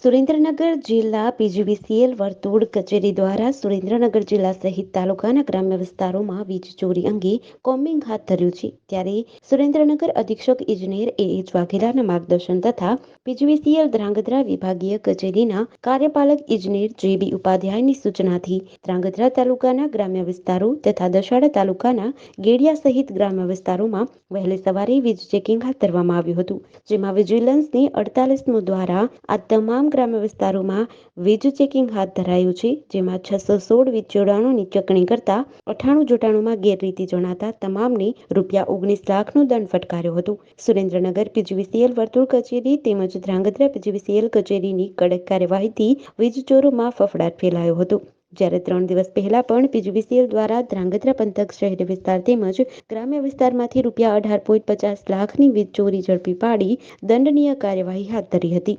સુરેન્દ્રનગર જિલ્લા પીજીવીસીએલ વર્તુળ કચેરી દ્વારા સુરેન્દ્રનગર જિલ્લા સહિત તાલુકાના ગ્રામ્ય વિસ્તારોમાં વીજ ચોરી અંગે કોમ્બિંગ હાથ ધર્યું છે. ત્યારે સુરેન્દ્રનગર અધિક્ષક ઇજનેર એ એચ વાઘેલાના માર્ગદર્શન તથા પીજીવીસીએલ ધ્રાંગધ્રા વિભાગીય કચેરીના કાર્યપાલક ઇજનેર જે બી ઉપાધ્યાયની સૂચનાથી ધ્રાંગધ્રા તાલુકાના ગ્રામ્ય વિસ્તારો તથા દશાડા તાલુકાના ગેડિયા સહિત ગ્રામ્ય વિસ્તારોમાં વહેલી સવારે વીજ ચેકિંગ હાથ ધરવામાં આવ્યું હતું, જેમાં વિજિલન્સની અડતાલીસમો દ્વારા આ તમામ ગ્રામ્ય વિસ્તારોમાં વીજ ચેકિંગ હાથ ધરાયું છે, જેમાં છસો સોળ વીજ જોડાણોની ચકણી કરતા અઠાણું જોડાણોમાં ગેરરીતિ જણાતા તમામને રૂપિયા ઓગણીસ લાખનો દંડ ફટકાર્યો હતો. સુરેન્દ્રનગર પીજીવીસીએલ વર્તુળ કચેરી તેમજ ધ્રાંગધ્રા પીજીવીસીએલ કચેરીની કડક કાર્યવાહીથી વીજ ચોરોમાં ફફડાટ ફેલાયો હતો. જ્યારે ત્રણ દિવસ પહેલા પણ પીજીવીસીએલ દ્વારા ધ્રાંગધ્રા પંથક શહેરી વિસ્તાર તેમજ ગ્રામ્ય વિસ્તારમાંથી રૂપિયા અઢાર પોઈન્ટ પચાસ લાખની વીજ ચોરી ઝડપી પાડી દંડનીય કાર્યવાહી હાથ ધરી હતી.